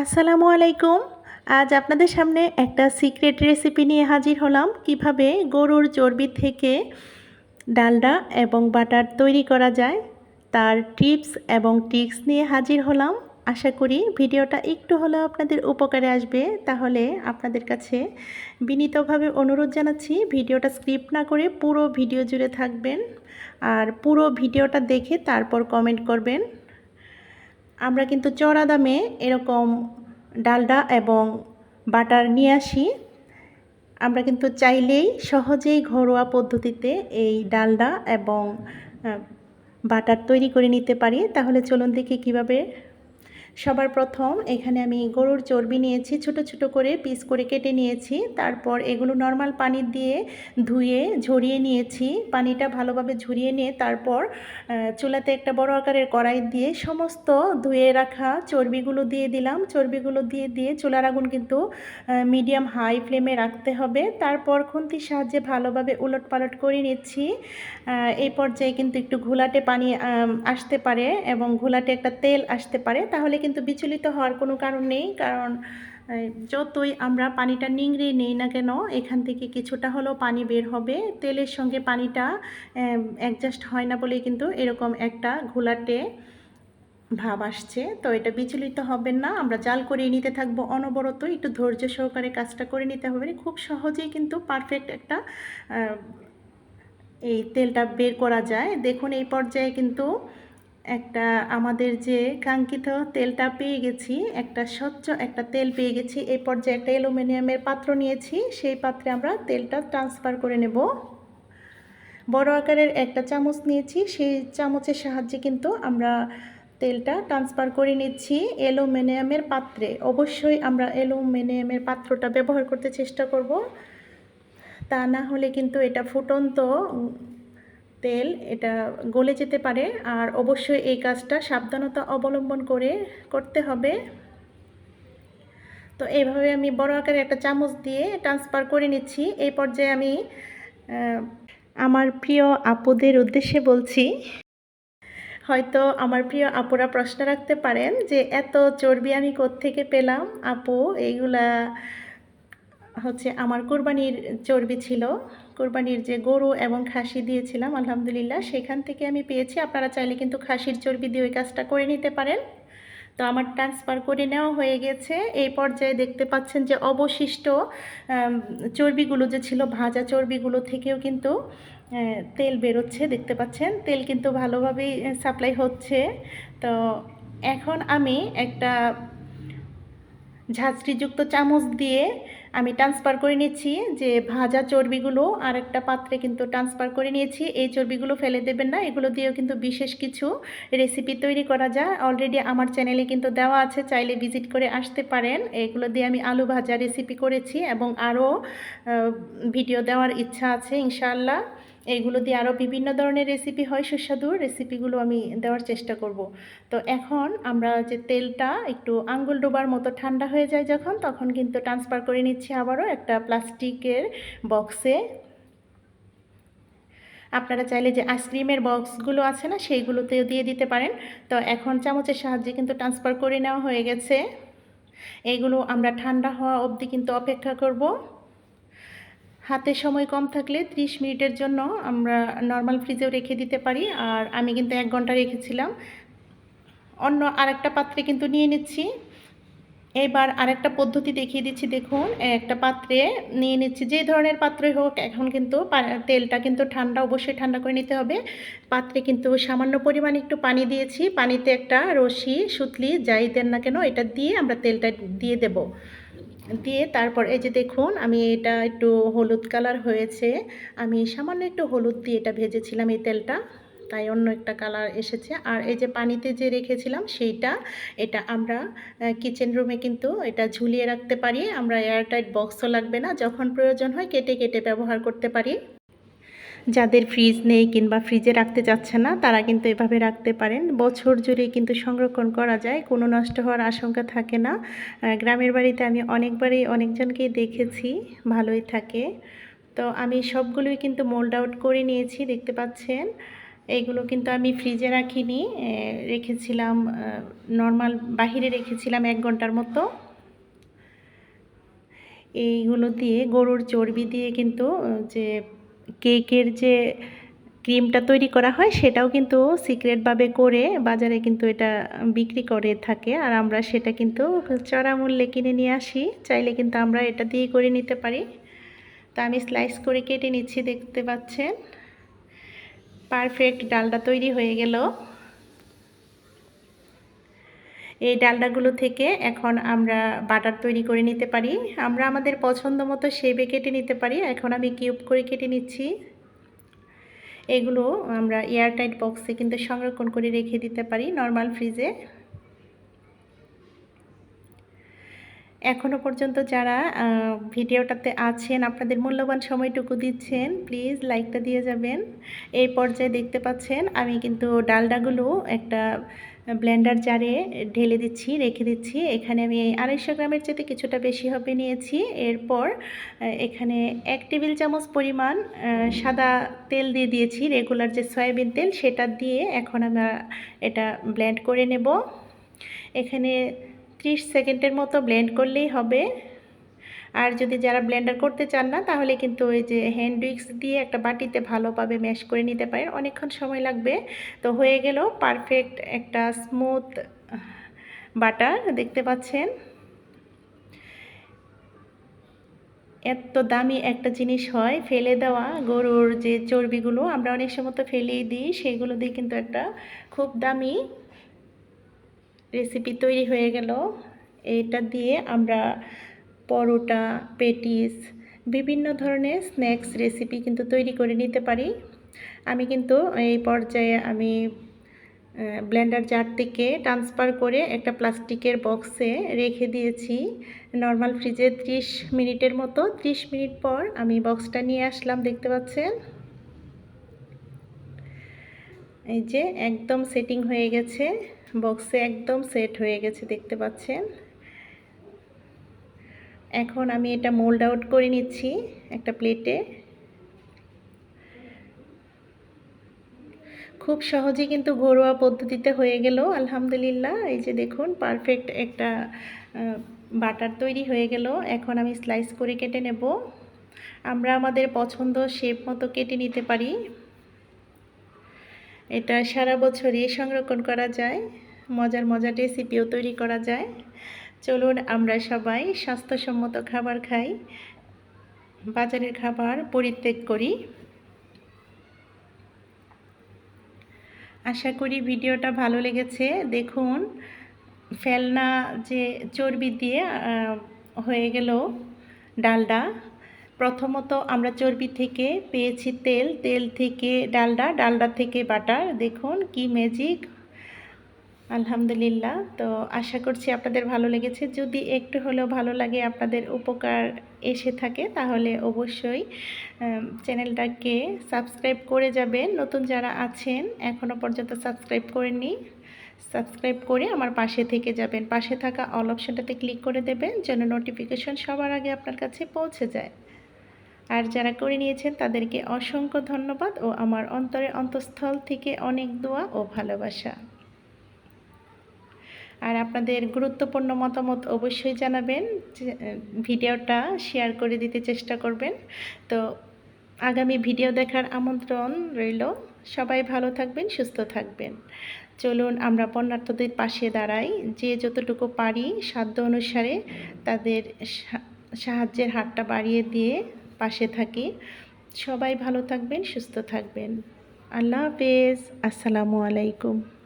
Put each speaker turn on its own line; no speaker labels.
আসসালামু আলাইকুম। আজ আপনাদের সামনে একটা সিক্রেট রেসিপি নিয়ে হাজির হলাম। কীভাবে গরুর চর্বি থেকে ডালডা এবং বাটার তৈরি করা যায়, তার টিপস এবং ট্রিক্স নিয়ে হাজির হলাম। আশা করি ভিডিওটা একটু হলেও আপনাদের উপকারে আসবে। তাহলে আপনাদের কাছে বিনীতভাবে অনুরোধ জানাচ্ছি, ভিডিওটা স্ক্রিপ্ট না করে পুরো ভিডিও জুড়ে থাকবেন। আর পুরো ভিডিওটা দেখে তারপর কমেন্ট করবেন। আমরা কিন্তু চড়া দামে এরকম ডালডা এবং বাটার নিয়ে আসি। আমরা কিন্তু চাইলেই সহজেই ঘরোয়া পদ্ধতিতে এই ডালডা এবং বাটার তৈরি করে নিতে পারি। তাহলে চলুন দেখি কীভাবে সবার প্রথম এখানে আমি গরুর চর্বি নিয়েছি, ছোট ছোট করে পিস করে কেটে নিয়েছি। তারপর এগুলো নর্মাল পানি দিয়ে ধুয়ে, ঝরিয়ে নিয়েছি। পানিটা ভালোভাবে ঝরিয়ে নিয়ে তারপর চুলাতে একটা বড় আকারের কড়াই দিয়ে সমস্ত ধুয়ে রাখা চর্বিগুলো দিয়ে দিলাম। চর্বিগুলো দিয়ে দিয়ে চুলার আগুন কিন্তু মিডিয়াম হাই ফ্লেমে রাখতে হবে। তারপর খুন্তির সাহায্যে ভালোভাবে উলট পালট করে নিচ্ছি। এই পর্যায়ে কিন্তু একটু ঘোলাটে পানি আসতে পারে এবং ঘোলাটে একটা তেল আসতে পারে। তাহলে কিন্তু বিচলিত হওয়ার কোনো কারণ নেই, কারণ যতই আমরা পানিটা নিংড়ে নেই না কেন, এখান থেকে কিছুটা হলেও পানি বের হবে। তেলের সঙ্গে পানিটা অ্যাডজাস্ট হয় না বলেই কিন্তু এরকম একটা ঘোলাটে ভাব আসছে। তো এটা বিচলিত হবেন না, আমরা জাল করে নিতে থাকব অনবরত, একটু ধৈর্য সহকারে কাজটা করে নিতে হবে। খুব সহজেই কিন্তু পারফেক্ট একটা এই তেলটা বের করা যায়। দেখুন এই পর্যায়ে কিন্তু একটা আমাদের যে কাঙ্ক্ষিত তেলটা পেয়ে গেছি, একটা স্বচ্ছ একটা তেল পেয়ে গেছি, এই পর্যায়ে একটা অ্যালুমিনিয়ামের পাত্র নিয়েছি, সেই পাত্রে আমরা তেলটা ট্রান্সফার করে নেব। বড় আকারের একটা চামচ নিয়েছি, সেই চামচের সাহায্যে কিন্তু আমরা তেলটা ট্রান্সফার করে নিচ্ছি অ্যালুমিনিয়ামের পাত্রে। অবশ্যই আমরা অ্যালুমিনিয়ামের পাত্রটা ব্যবহার করতে চেষ্টা করব। তা না হলে কিন্তু এটা ফুটন্ত তেল, এটা গলে যেতে পারে। আর অবশ্যই এই কাজটা সাবধানতা অবলম্বন করে করতে হবে। তো এইভাবে আমি বড় আকারে একটা চামচ দিয়ে ট্রান্সফার করে নিচ্ছি। এই পর্যায়ে আমি আমার প্রিয় আপুদের উদ্দেশ্যে বলছি, হয়তো আমার প্রিয় আপুরা প্রশ্ন রাখতে পারেন যে, এত চর্বি আমি থেকে পেলাম? আপু, এইগুলা হচ্ছে আমার কোরবানির চর্বি ছিল। কোরবানির যে গরু এবং খাসি দিয়েছিলাম, আলহামদুলিল্লাহ, সেখান থেকে আমি পেয়েছি। আপনারা চাইলে কিন্তু খাসির চর্বি দিয়ে ওই কাজটা করে নিতে পারেন। তো আমার ট্রান্সফার করে নেওয়া হয়ে গেছে। এই পর্যায়ে দেখতে পাচ্ছেন যে অবশিষ্ট চর্বিগুলো যে ছিল, ভাজা চর্বিগুলো থেকেও কিন্তু তেল বেরোচ্ছে, দেখতে পাচ্ছেন। তেল কিন্তু ভালোভাবেই সাপ্লাই হচ্ছে। তো এখন আমি একটা ঝাঁঝরিযুক্ত চামচ দিয়ে আমি ট্রান্সফার করে নিচ্ছি যে ভাজা চর্বিগুলো আর একটা পাত্রে কিন্তু ট্রান্সফার করে নিয়েছি। এই চর্বিগুলো ফেলে দেবেন না, এগুলো দিয়েও কিন্তু বিশেষ কিছু রেসিপি তৈরি করা যায়। অলরেডি আমার চ্যানেলে কিন্তু দেওয়া আছে, চাইলে ভিজিট করে আসতে পারেন। এগুলো দিয়ে আমি আলু ভাজা রেসিপি করেছি এবং আরও ভিডিও দেওয়ার ইচ্ছা আছে, ইনশাআল্লাহ। এইগুলো দিয়ে আরও বিভিন্ন ধরনের রেসিপি হয় সুস্বাদু রেসিপিগুলো আমি দেওয়ার চেষ্টা করব। তো এখন আমরা যে তেলটা একটু আঙ্গুল ডোবার মতো ঠান্ডা হয়ে যায় যখন, তখন কিন্তু ট্রান্সফার করে নিচ্ছি আবারও একটা প্লাস্টিকের বক্সে আপনারা চাইলে যে আইসক্রিমের বক্সগুলো আছে না, সেইগুলোতেও দিয়ে দিতে পারেন। তো এখন চামচের সাহায্যে কিন্তু ট্রান্সফার করে নেওয়া হয়ে গেছে। এইগুলো আমরা ঠান্ডা হওয়া অবধি কিন্তু অপেক্ষা করব। হাতে সময় কম থাকলে 30 মিনিটের জন্য আমরা নর্মাল ফ্রিজেও রেখে দিতে পারি। আর আমি কিন্তু এক ঘণ্টা রেখেছিলাম। অন্য আরেকটা পাত্রে কিন্তু নিয়ে নিচ্ছি। এবার আরেকটা পদ্ধতি দেখিয়ে দিচ্ছি, দেখুন। একটা পাত্রে নিয়ে নিচ্ছি, যে ধরনের পাত্রই হোক, এখন কিন্তু তেলটা কিন্তু ঠান্ডা, অবশ্যই ঠান্ডা করে নিতে হবে। পাত্রে কিন্তু সামান্য পরিমাণ একটু পানি দিয়েছি। পানিতে একটা রশি সুতলি, যাই দেন না কেন, এটা দিয়ে আমরা তেলটা দিয়ে দেব। দিয়ে তারপর এই যে দেখুন, আমি এটা একটু হলুদ কালার হয়েছে। আমি সামান্য একটু হলুদ দিয়ে এটা ভেজেছিলাম এই তেলটা, তাই অন্য একটা কালার এসেছে। আর এই যে পানিতে যে রেখেছিলাম সেইটা, এটা আমরা কিচেন রুমে কিন্তু এটা ঝুলিয়ে রাখতে পারি। আমরা এয়ারটাইট বক্সও লাগবে না, যখন প্রয়োজন হয় কেটে কেটে ব্যবহার করতে পারি। যাদের ফ্রিজ নেই কিংবা ফ্রিজে রাখতে চাচ্ছে না, তারা কিন্তু এভাবে রাখতে পারেন। বছর জুড়ে কিন্তু সংরক্ষণ করা যায়, কোনো নষ্ট হওয়ার আশঙ্কা থাকে না। গ্রামের বাড়িতে আমি অনেকবারই অনেকজনকেই দেখেছি, ভালোই থাকে। তো আমি সবগুলোই কিন্তু মোল্ড আউট করে নিয়েছি, দেখতে পাচ্ছেন। এইগুলো কিন্তু আমি ফ্রিজে রাখিনি রেখেছিলাম নর্মাল বাহিরে রেখেছিলাম এক ঘণ্টার মতো। এইগুলো দিয়ে গরুর চর্বি দিয়ে কিন্তু যে কেকের যে ক্রিমটা তৈরি করা হয়, সেটাও কিন্তু সিক্রেটভাবে করে বাজারে কিন্তু এটা বিক্রি করে থাকে। আর আমরা সেটা কিন্তু চড়া মূল্যে কিনে নিয়ে আসি। চাইলে কিন্তু আমরা এটা দিয়ে করে নিতে পারি। তা আমি স্লাইস করে কেটে নিচ্ছি, দেখতে পাচ্ছেন? পারফেক্ট ডালটা তৈরি হয়ে গেল। এই ডালডাগুলো থেকে এখন আমরা বাটার তৈরি করে নিতে পারি। আমরা আমাদের পছন্দ মতো শেপে কেটে নিতে পারি। এখন আমি কিউব করে কেটে নিচ্ছি। এগুলো আমরা এয়ারটাইট বক্সে কিন্তু সংরক্ষণ করে রেখে দিতে পারি নর্মাল ফ্রিজে এখনও পর্যন্ত যারা ভিডিওটাতে আছেন, আপনাদের মূল্যবান সময়টুকু দিচ্ছেন প্লিজ লাইকটা দিয়ে যাবেন। এই পর্যায়ে দেখতে পাচ্ছেন, আমি কিন্তু ডালডাগুলো একটা ব্লেন্ডার জারে ঢেলে দিচ্ছি, রেখে দিচ্ছি। এখানে আমি আড়াইশো গ্রামের চেয়ে কিছুটা বেশি হবে নিয়েছি। এরপর এখানে এক টেবিল চামচ পরিমাণ সাদা তেল দিয়ে দিয়েছি, রেগুলার যে সয়াবিন তেল সেটা দিয়ে এখন আমরা এটা ব্লেন্ড করে নেব। এখানে ত্রিশ সেকেন্ডের মতো ব্লেন্ড করলেই হবে। আর যদি যারা ব্লেন্ডার করতে চান না, তাহলে কিন্তু ওই যে হ্যান্ড উইক্স দিয়ে একটা বাটিতে ভালোভাবে ম্যাশ করে নিতে পারেন। অনেকক্ষণ সময় লাগবে। তো হয়ে গেল পারফেক্ট একটা স্মুথ বাটার, দেখতে পাচ্ছেন? এত দামি একটা জিনিস হয়, ফেলে দেওয়া গরুর যে চর্বিগুলো, আমরা অনেক সময় তো ফেলেই দিই, সেগুলো দিয়ে কিন্তু একটা খুব দামি রেসিপি তৈরি হয়ে গেল। এটা দিয়ে আমরা পরোটা, পেটিস, বিভিন্ন ধরনের স্ন্যাক্স রেসিপি কিন্তু তৈরি করে নিতে পারি। আমি কিন্তু এই পর্যায়ে আমি ব্লেন্ডার জার থেকে ট্রান্সফার করে একটা প্লাস্টিকের বক্সে রেখে দিয়েছি। নর্মাল ফ্রিজে 30 মিনিটের মতো 30 মিনিট পর আমি বক্সটা নিয়ে আসলাম, দেখতে পাচ্ছেন? এই যে একদম সেটিং হয়ে গেছে বক্সে একদম সেট হয়ে গেছে, দেখতে পাচ্ছেন? এখন আমি এটা মোল্ড আউট করে নিচ্ছি একটা প্লেটে খুব সহজে কিন্তু ঘরোয়া পদ্ধতিতে হয়ে গেল, আলহামদুলিল্লাহ। এই যে দেখুন পারফেক্ট একটা বাটার তৈরি হয়ে গেল। এখন আমি স্লাইস করে কেটে নেব। আমরা আমাদের পছন্দ শেপ মতো কেটে নিতে পারি। এটা সারা বছরই সংরক্ষণ করা যায়। মজার মজার রেসিপিও তৈরি করা যায়। চলুন আমরা সবাই স্বাস্থ্যসম্মত খাবার খাই। বাজারের খাবার পরিত্যাগ করি। আশা করি ভিডিওটা ভালো লেগেছে। দেখুন, ফেলনা যে চর্বি দিয়ে হয়ে গেল ডালডা। প্রথমত আমরা চর্বি থেকে পেয়েছি তেল। তেল থেকে ডালডা ডালডা থেকে বাটার। দেখুন কি ম্যাজিক আলহামদুলিল্লাহ। তো আশা করছি আপনাদের ভালো লেগেছে। যদি একটু হলেও ভালো লাগে, আপনাদের উপকার এসে থাকে, তাহলে অবশ্যই চ্যানেলটাকে সাবস্ক্রাইব করে যাবেন। নতুন যারা আছেন এখনও পর্যন্ত সাবস্ক্রাইব করেননি, সাবস্ক্রাইব করে আমার পাশে থেকে যাবেন। পাশে থাকা অল অপশানটাতে ক্লিক করে দেবেন, যেন নোটিফিকেশন সবার আগে আপনার কাছে পৌঁছে যায়। আর যারা করে নিয়েছেন, তাদেরকে অসংখ্য ধন্যবাদ ও আমার অন্তরে অন্তঃস্থল থেকে অনেক দোয়া ও ভালোবাসা। আর আপনাদের গুরুত্বপূর্ণ মতামত অবশ্যই জানাবেন ভিডিওটা শেয়ার করে দিতে চেষ্টা করবেন। তো আগামী ভিডিও দেখার আমন্ত্রণ রইল। সবাই ভালো থাকবেন, সুস্থ থাকবেন। চলুন আমরা বন্যার্থদের পাশে দাঁড়াই। যে যতটুকু পারি সাধ্য অনুসারে তাদের সাহায্যের হাতটা বাড়িয়ে দিয়ে পাশে থাকি। সবাই ভালো থাকবেন, সুস্থ থাকবেন। আল্লাহ হাফেজ। আসসালামু আলাইকুম।